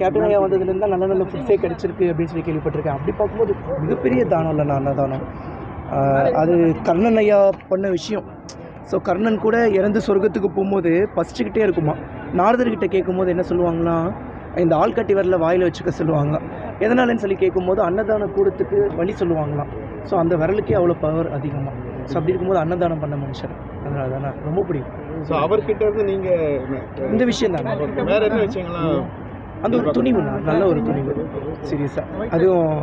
Captain ஐயா வந்ததுலேருந்து தான் நல்ல நல்ல ஃபுட்ஸே கிடச்சிருக்கு அப்படின்னு சொல்லி கேள்விப்பட்டிருக்கேன். அப்படி பார்க்கும்போது மிகப்பெரிய தானம் இல்லை நான் அன்னதானம் அது கர்ணன் ஐயா பண்ண விஷயம். ஸோ கர்ணன் கூட இறந்து சொர்க்கத்துக்கு போகும்போது பசிச்சுக்கிட்டே இருக்குமா? நாரதர்கிட்ட கேட்கும்போது என்ன சொல்லுவாங்கன்னா இந்த ஆள்காட்டி வரல வாயில் வச்சுக்க சொல்லுவாங்களாம் எதனாலன்னு சொல்லி கேட்கும்போது அன்னதானம் கூடத்துக்கு வழி சொல்லுவாங்களாம். ஸோ அந்த விரலுக்கே அவ்வளோ பவர் அதிகமாக ஸோ அப்படி இருக்கும்போது அன்னதானம் பண்ண மனுஷர். அதனால தான் ரொம்ப பிடிக்கும். ஸோ அவர்கிட்ட இருந்து நீங்க இந்த விஷயம் தான் வேற என்ன விஷயங்கள்லாம் அந்த ஒரு துணிவு நல்ல ஒரு துணிவு. சீரியஸாக அதுவும்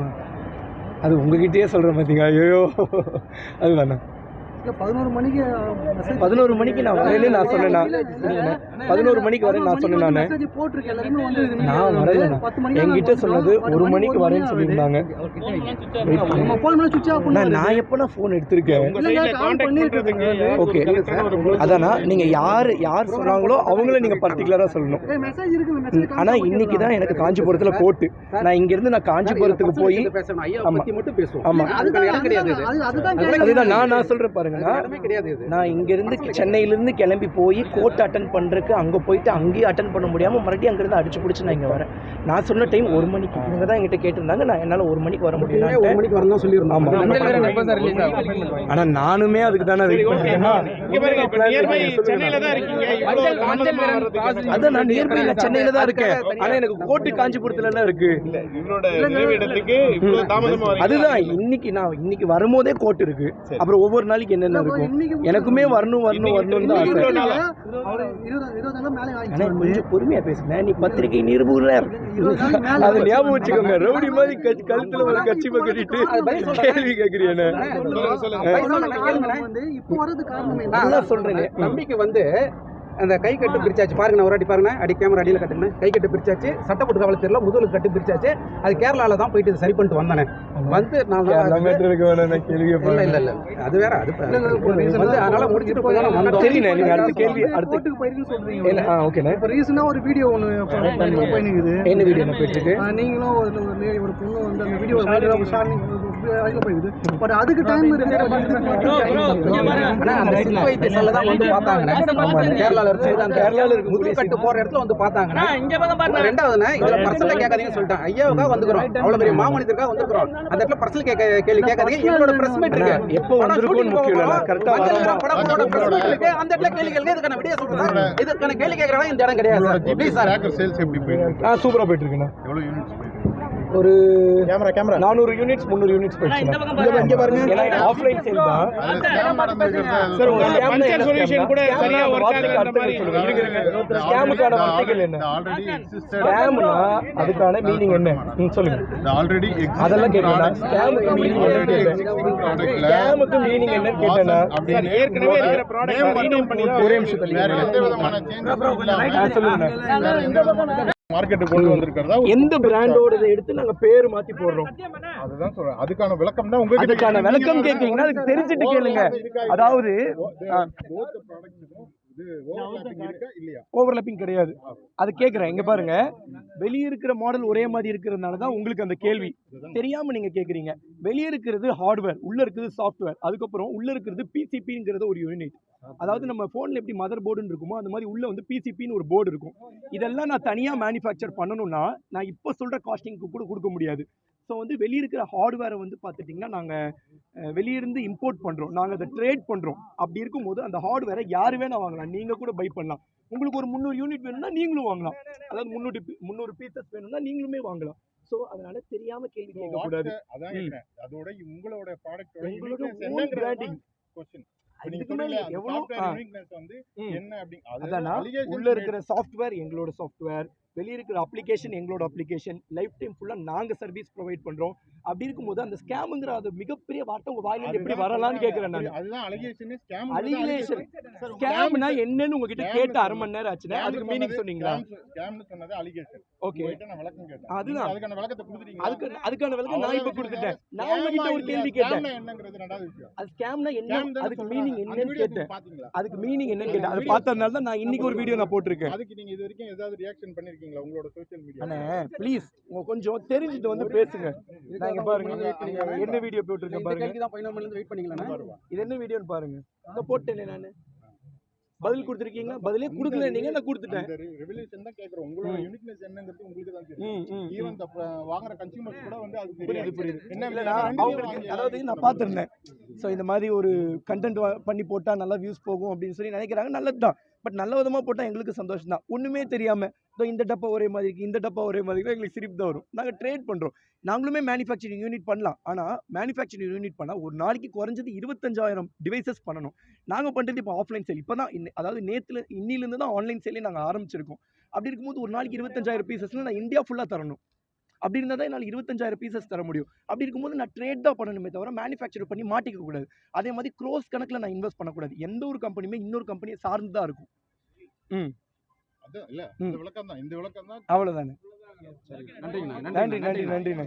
அது உங்ககிட்டயே சொல்கிற பார்த்தீங்க ஐயோ அதுதானே. பதினோரு மணிக்கு பதினோரு மணிக்கு நான் வரல நான் சொன்னேன்னா பதினோரு மணிக்கு வரேன் நான் சொன்னேன் நான் நான் மணிக்கு என்கிட்ட சொன்னது ஒரு மணிக்கு வரேன்னு சொல்லியிருந்தாங்க. நான் நான் எப்போ நான் ஃபோன் எடுத்திருக்கேன். ஓகே அதானா நீங்கள் யார் யார் சொன்னாங்களோ அவங்கள நீங்கள் பர்டிகுலராக சொல்லணும். ஏய் மெசேஜ் இருக்கு மெசேஜ் ஆனால் இன்னைக்கு தான் எனக்கு காஞ்சிபுரத்தில் கோர்ட்டு நான் இங்கேருந்து நான் காஞ்சிபுரத்துக்கு போய் பேசணும். ஐயா ஆமா. பத்தி மட்டும் பேசுவோம். ஆமாம் அதுதான் நான் நான் சொல்கிறேன் பாருங்கண்ணா இது. நான் இங்கேருந்து சென்னையிலேருந்து கிளம்பி போய் கோர்ட் அட்டன் பண்ணுறதுக்கு அங்கே போயிட்டு அங்கேயும் அட்டன் பண்ண முடியாமல் மறுபடியும் அங்கேருந்து அடிச்சு பிடிச்சி நான் இங்கே வரேன். நான் சொன்ன டைம் ஒரு மணிக்கு. இவங்க தான் என்கிட்ட கேட்டிருந்தாங்க. நான் என்னால் ஒரு மணிக்கு வர ஒரு முடியும் மணிக்கு வரணும் சொல்லியிருந்தோம். ஆமா. ஆனால் நானுமே அதுக்கு தானே வெயிட் பண்ணுறேன் இங்க பாருங்க இப்ப நியர்பை சென்னையில தான் இருக்கீங்க. இவ்வளவு தாமதமா வர்றதுக்கு அதான் நான் நியர்பை நான் சென்னையில் தான் இருக்கேன். ஆனால் எனக்கு கோர்ட்டு காஞ்சிபுரத்துலலாம் இருக்கு. அதுதான் இன்னைக்கு நான் இன்னைக்கு வரும்போதே கோர்ட் இருக்கு. அப்புறம் ஒவ்வொரு நாளைக்கு என்னென்ன இருக்கும் எனக்குமே வரணும் வரணும் வரணும்னு தான் ஆசை. கொஞ்சம் பொறுமையா பேசுங்க. நீ பத்திரிகை நிருபுறர் அதை ஞாபகம் வச்சுக்கோங்க. ரவுடி மாதிரி கழுத்துல ஒரு கட்சி கட்டிட்டு கேள்வி என்ன? நல்லா சொல்றேனே. நம்பிக்கை வந்து அந்த கை கட்டு பிரிச்சாச்சு பாருங்க நான் ஒரு வாட்டி பாருங்க அடி கேமரா அடியில் கட்டுங்க கை கட்டு பிரிச்சாச்சு சட்டப்பட்டு கவலை தெரியல முதுகுல கட்டு பிரிச்சாச்சு அது கேரளால தான் போயிட்டு சரி பண்ணிட்டு வந்தானே வந்து நான் இல்ல இல்ல இல்ல அது வேற அது வந்து அதனால முடிஞ்சிட்டு போய் தெரியல நீங்க அடுத்த கேள்வி அடுத்த போயிருக்குன்னு சொல்றீங்க ஆ ஓகேண்ணே இப்போ ரீசெண்டாக ஒரு வீடியோ ஒன்று போயினுக்குது என்ன வீடியோ போயிட்டு இருக்கு நீங்களும் ஒரு பொண்ணு வந்து அந்த வீடியோ போயிருக்குது பட் அதுக்கு டைம் கேரளால இருந்து அந்த கேரளால இருக்க முதுகு கட்டு போற இடத்துல வந்து பார்த்தாங்கண்ணே ரெண்டாவதுண்ணே இதுல பர்சனலா கேட்காதீங்கன்னு சொல்லிட்டேன் ஐயாவுக்காக வந்துக்கிறோம். அவ்வளவு பெரிய மாமனிதருக்காக வந்துக்கிறோம். அந்த இடத்துல பர்சனல் கேட்க கேள்வி கேட்காதீங்க. எங்களோட பிரஸ் மீட் இருக்கு. எப்போ அந்த இடத்துல கேள்வி இதுக்கான விடிய சொல்றேன் இதுக்கான கேள்வி கேட்கறவங்க இந்த இடம் கிடையாது சார். Please sir. சேல்ஸ் எப்படி போயிருக்கு ஆ சூப்பரா போயிட்டு இருக்குண்ணா. எவ்வளவு யூனிட்ஸ் போயிருக்கு ஒரு கேமரா கேமரா நானூறு யூனிட்ஸ் முந்நூறு யூனிட்ஸ் போயிடுச்சு. இங்க பாருங்க. ஆஃப்லைன் சேல் தான். சார் உங்க பஞ்சர் சொல்யூஷன் கூட சரியா ஒர்க் ஆகல அந்த மாதிரி சொல்லுங்க. ஸ்கேமுக்கான வார்த்தைகள் என்ன? ஆல்ரெடி எக்ஸிஸ்டட் ஸ்கேம்னா அதுக்கான மீனிங் என்ன? ம் சொல்லுங்க. ஆல்ரெடி அதெல்லாம் கேட்கலாம். ஸ்கேமுக்கு மீனிங் என்னன்னு கேட்டேன் ஸ்கேமுக்கு மீனிங் என்னன்னு கேட்டேன்னா சார் ஏற்கனவே இருக்கிற ப்ராடக்ட் ரீநேம் பண்ணி தான் ஒரே நிமிஷம் தள்ளி வேற எந்த விதமான சேஞ்சஸ் ஆ, சொல்லுங்க. மார்க்கெட்டுக்கு கொண்டு வந்திருக்கிறதா எந்த பிராண்டோட இதை எடுத்து நாங்க பேர் மாத்தி போடுறோம் அதுதான் சொல்றேன் அதுக்கான விளக்கம் தான் உங்ககிட்ட அதுக்கான விளக்கம் கேட்கீங்கன்னா அதுக்கு தெரிஞ்சுட்டு கேளுங்க அதாவது ஓவர்லாப்பிங் கிடையாது அது கேட்குறேன் இங்க பாருங்க வெளியே இருக்கிற மாடல் ஒரே மாதிரி இருக்கிறதுனால தான் உங்களுக்கு அந்த கேள்வி தெரியாம நீங்க கேக்குறீங்க வெளியே இருக்கிறது ஹார்ட்வேர் உள்ள இருக்கிறது சாஃப்ட்வேர் அதுக்கப்புறம் உள்ள இருக்கிறது பிசிபிங்கிறது ஒரு யூனிட் அதாவது நம்ம ஃபோனில் எப்படி மதர் போர்டுன்னு இருக்குமோ அந்த மாதிரி உள்ள வந்து பிசிபின்னு ஒரு போர்டு இருக்கும். இதெல்லாம் நான் தனியாக மேனுஃபேக்சர் பண்ணணும்னா நான் இப்போ சொல்கிற காஸ்டிங்க்கு கூட கொடுக்க முடியாது. ஸோ வந்து வெளியே இருக்கிற ஹார்ட்வேரை வந்து பார்த்துட்டிங்கன்னா நாங்கள் வெளியிருந்து இம்போர்ட் பண்ணுறோம் நாங்கள் அதை ட்ரேட் பண்ணுறோம் அப்படி இருக்கும்போது அந்த ஹார்ட்வேரை யார் வேணால் வாங்கலாம். நீங்கள் கூட பை பண்ணலாம். உங்களுக்கு ஒரு முந்நூறு யூனிட் வேணும்னா நீங்களும் வாங்கலாம். அதாவது முந்நூறு முந்நூறு பீசஸ் வேணும்னா நீங்களுமே வாங்கலாம். ஸோ அதனால தெரியாம கேள்வி கேட்கக்கூடாது. அதோட உங்களோட ப்ராடக்ட்டோட உங்களோட uniqueness own என்னங்கிறது உள்ள இருக்கிற சாஃப்ட்வேர் எங்களோட சாஃப்ட்வேர் வெளியே இருக்கிற அப்ளிகேஷன் எங்களோட அப்ளிகேஷன் லைஃப் டைம் ஃபுல்லாக நாங்கள் சர்வீஸ் ப்ரொவைட் பண்ணுறோம் அப்படி இருக்கும்போது அந்த ஸ்கேமுங்கிற அது மிகப்பெரிய வார்த்தை உங்கள் வாயிலிருந்து எப்படி வரலாம்னு கேட்குறேன் நான். அதுதான் allegation. ஸ்கேம்னா என்னன்னு உங்ககிட்ட கேட்டு அரை மணி நேரம் ஆச்சுன்னா அதுக்கு மீனிங் சொன்னீங்களா scam- scamனு சொன்னது allegation. ஓகே உங்ககிட்ட நான் விளக்கம் கேட்டேன். அதுதான். நீங்க அதுக்கான விளக்கத்தை கொடுத்துட்டீங்களா? அதுக்கு அதுக்கான விளக்கம் நான் இப்போ அவ்வளவுதான் கொடுத்துட்டேன் விஷயம். நான் உங்ககிட்ட ஒரு கேள்வி? கேட்டேன் scamனா என்னங்கிறது ரெண்டாவது விஷயம். அது ஸ்கேம்னா என்ன அதுக்கு. மீனிங் என்னன்னு கேட்டேன் நீங்க? அதுக்கு மீனிங் என்னன்னு கேட்டேன் அது பார்த்ததுனால தான் நான் இன்னைக்கு ஒரு வீடியோ நான் போட்டிருக்கேன் அதுக்கு நீங்க இது வரைக்கும் ஏதாவது ரியாக்ஷன் பண்ணிருக்கீங்களா உங்களோட சோஷியல் மீடியா அண்ணே ப்ளீஸ் உங்க கொஞ்சம் தெரிஞ்சுட்டு வந்து பேசுங்க நான் இங்க பாருங்க என்ன வீடியோ போட்டிருக்கேன் இந்த பாருங்க இது என்ன வீடியோன்னு பாருங்க இதை போட்டேனே நான் பதில் கொடுத்துருக்கீங்க பதிலே கொடுக்கல. நீங்க நான் கொடுத்துட்டேன்? ரெவல்யூஷன் தான் கேக்குறோம். உங்களோட. யூனிக்னஸ் என்னங்கிறது உங்களுக்கு தான் தெரியும். ஈவன் வாங்குற கன்சியூமர்ஸ் கூட வந்து அது புரியுது புரியுது. என்ன அவங்களுக்கு வாங்கி அதாவது நான் பார்த்துருந்தேன். ஸோ இந்த மாதிரி ஒரு கண்டென்ட் பண்ணி போட்டால் நல்லா வியூஸ் போகும் அப்படின்னு சொல்லி நினைக்கிறாங்க. நல்லது தான் பட் நல்ல விதமாக போட்டால் எங்களுக்கு சந்தோஷம் தான் ஒன்றுமே தெரியாமல் இதோ இந்த டப்பா ஒரே மாதிரி இருக்குது இந்த டப்பா ஒரே மாதிரி இருக்குது எங்களுக்கு சிரிப்பு தான் வரும். நாங்கள் ட்ரேட் பண்ணுறோம் நாங்களுமே மேனுஃபேக்சரிங் யூனிட் பண்ணலாம். ஆனால் மேனுஃபேக்சரிங் யூனிட் பண்ணால் ஒரு நாளைக்கு குறைஞ்சது இருபத்தஞ்சாயிரம் டிவைசஸ் பண்ணணும். நாங்கள் பண்ணுறது இப்போ ஆஃப்லைன் சேல் இப்போ தான் அதாவது நேற்றுல இன்னிலேருந்து தான் ஆன்லைன் சேலே நாங்கள் ஆரம்பிச்சிருக்கோம். அப்படி இருக்கும்போது ஒரு நாளைக்கு இருபத்தஞ்சாயிரம் பீசஸ்னால் நான் இந்தியா ஃபுல்லாக தரணும். அப்படி இருந்தால் தான் என்னால் இருபத்தஞ்சாயிரம் பீசஸ் தர முடியும். அப்படி இருக்கும்போது நான் ட்ரேட் தான் பண்ணணுமே தவிர மேனுஃபேக்சர் பண்ணி மாட்டிக்க கூடாது. அதே மாதிரி க்ரோஸ் கணக்கில் நான் இன்வெஸ்ட் பண்ணக்கூடாது எந்த ஒரு கம்பெனியுமே இன்னொரு கம்பெனியை சார்ந்து தான் இருக்கும். அது இல்ல. ம். அவ்வளோதானே நன்றிங்கண்ணா. நன்றி நன்றி நன்றிண்ணே.